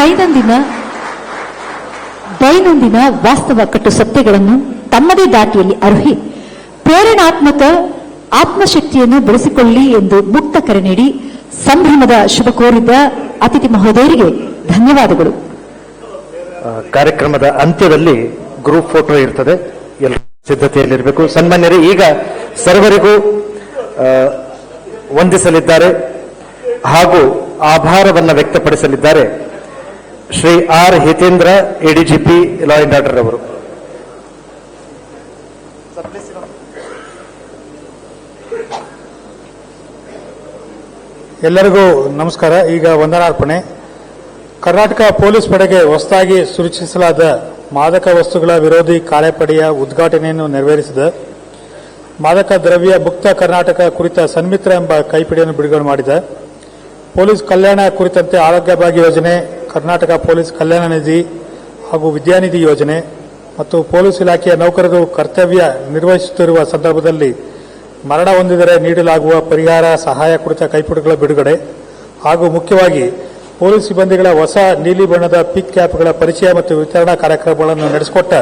ದೈನಂದಿನ ದೈನಂದಿನ ವಾಸ್ತವ ಕಟ್ಟು ಸತ್ಯಗಳನ್ನು ತಮ್ಮದೇ ದಾಟಿಯಲ್ಲಿ ಅರ್ಹಿ, ಪ್ರೇರಣಾತ್ಮಕ ಆತ್ಮಶಕ್ತಿಯನ್ನು ಬೆಳೆಸಿಕೊಳ್ಳಿ ಎಂದು ಮುಕ್ತ ಕರೆ ನೀಡಿ ಸಂಭ್ರಮದ ಶುಭ ಕೋರಿದ ಅತಿಥಿ ಮಹೋದಯರಿಗೆ ಧನ್ಯವಾದಗಳು. ಕಾರ್ಯಕ್ರಮದ ಅಂತ್ಯದಲ್ಲಿ ಗ್ರೂಪ್ ಫೋಟೋ ಇರ್ತದೆ. ಎಲ್ಲ ಸಿದ್ಧತೆಯಲ್ಲಿರಬೇಕು. ಸನ್ಮಾನ್ಯರು, ಈಗ ಸರ್ವರಿಗೂ ವಂದಿಸಲಿದ್ದಾರೆ ಹಾಗೂ ಆಭಾರವನ್ನು ವ್ಯಕ್ತಪಡಿಸಲಿದ್ದಾರೆ. Shri R Hitendra ADGP law and order ಅವರು. ಎಲ್ಲರಿಗೂ ನಮಸ್ಕಾರ. ಈಗ ವಂದನಾರ್ಪಣೆ. ಕರ್ನಾಟಕ ಪೊಲೀಸ್ ಪಡೆಗೆ ಹೊಸದಾಗಿ ಸೂಚಿಸಲಾದ ಮಾದಕ ವಸ್ತುಗಳ ವಿರೋಧಿ ಕಾರ್ಯಪಡೆಯ ಉದ್ಘಾಟನೆಯನ್ನು ನೆರವೇರಿಸಿದ ಮಾದಕ ದ್ರವ್ಯ ಮುಕ್ತ ಕರ್ನಾಟಕ ಕುರಿತ ಸನ್ಮಿತ್ರ ಎಂಬ ಕೈಪಿಡಿಯನ್ನು ಬಿಡುಗಡೆ ಮಾಡಿದ ಪೊಲೀಸ್ ಕಲ್ಯಾಣ ಕುರಿತಂತೆ ಆರೋಗ್ಯ ಭಾಗ್ಯ ಯೋಜನೆ ಕರ್ನಾಟಕ ಪೊಲೀಸ್ ಕಲ್ಯಾಣ ನಿಧಿ ಹಾಗೂ ವಿದ್ಯಾನಿಧಿ ಯೋಜನೆ ಮತ್ತು ಪೊಲೀಸ್ ಇಲಾಖೆಯ ನೌಕರರು ಕರ್ತವ್ಯ ನಿರ್ವಹಿಸುತ್ತಿರುವ ಸಂದರ್ಭದಲ್ಲಿ ಮರಣ ಹೊಂದಿದರೆ ನೀಡಲಾಗುವ ಪರಿಹಾರ ಸಹಾಯ ಕುರಿತ ಕೈಪಿಡಿಗಳ ಬಿಡುಗಡೆ ಹಾಗೂ ಮುಖ್ಯವಾಗಿ ಪೊಲೀಸ್ ಸಿಬ್ಬಂದಿಗಳ ಹೊಸ ನೀಲಿ ಬಣ್ಣದ ಪಿಕ್ ಕ್ಯಾಪ್ಗಳ ಪರಿಚಯ ಮತ್ತು ವಿತರಣಾ ಕಾರ್ಯಕ್ರಮಗಳನ್ನು ನಡೆಸಿಕೊಟ್ಟ